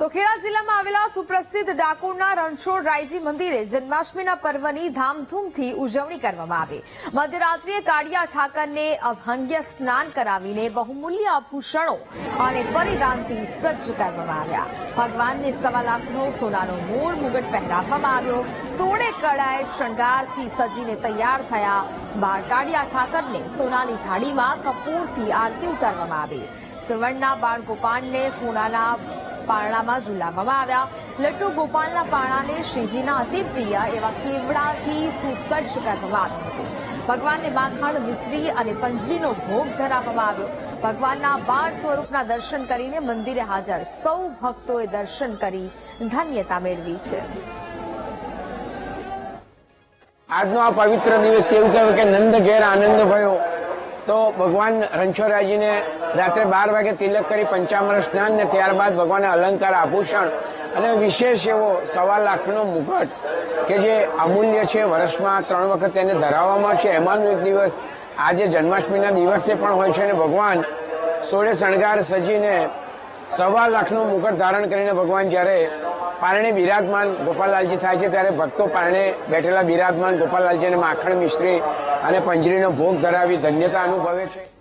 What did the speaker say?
તો ખેડા જિલ્લામાં આવેલા સુપ્રસિદ્ધ ડાકોરના રણછોડ રાયજી મંદિરે જન્માષ્ટમીના પર્વની ધામધૂમથી ઉજવણી કરવામાં આવી. મધ્યરાત્રિએ કાળિયા ઠાકરને અભંગ્ય સ્નાન કરાવીને બહુમૂલ્ય આભૂષણો અને પરિધાનથી સજ્જ કરવામાં આવ્યા. ભગવાનને સવા લાખનો સોનાનો મોર મુગટ પહેરાવવામાં આવ્યો. સોને કળાએ શણગારથી સજીને તૈયાર થયા બાર કાળિયા ઠાકરને સોનાની થાળીમાં કપૂરથી આરતી ઉતારવામાં આવી. સુવર્ણના બાળ ગોપાળને સોનાના પારણામાં ઝુલાવવામાં આવ્યા. લટ્ટુ ગોપાલના પારણાને શ્રીજીના અતિ પ્રિય એવા કેવડાથી સુસજ્જ કરવામાં આવ્યું હતું. ભગવાનને માખણ, મિશ્રી અને પંજરીનો ભોગ ધરાવવામાં આવ્યો. ભગવાનના બાળ સ્વરૂપના દર્શન કરીને મંદિરે હાજર સૌ ભક્તોએ દર્શન કરી ધન્યતા મેળવી છે. આજનો આ પવિત્ર દિવસ એવું કહેવાય કે નંદ ઘેર આનંદ ભયો. તો ભગવાન રણછોડરાયજીને રાત્રે બાર વાગે તિલક કરી પંચામૃત સ્નાન ને ત્યારબાદ ભગવાનને અલંકાર, આભૂષણ અને વિશેષ એવો સવા લાખનો મુકટ કે જે અમૂલ્ય છે વર્ષમાં ત્રણ વખત તેને ધરાવવામાં છે એમાંનો એક દિવસ આજે જન્માષ્ટમીના દિવસે પણ હોય છે અને ભગવાન સોળે શણગાર સજીને સવા લાખનો મુકટ ધારણ કરીને ભગવાન જ્યારે પારણે બિરાજમાન ગોપાલલાલજી થાય છે, ત્યારે ભક્તો પારણે બેઠેલા બિરાજમાન ગોપાલલાલજીને માખણ મિશ્રી અને પંજરીનો ભોગ ધરાવી ધન્યતા અનુભવે છે.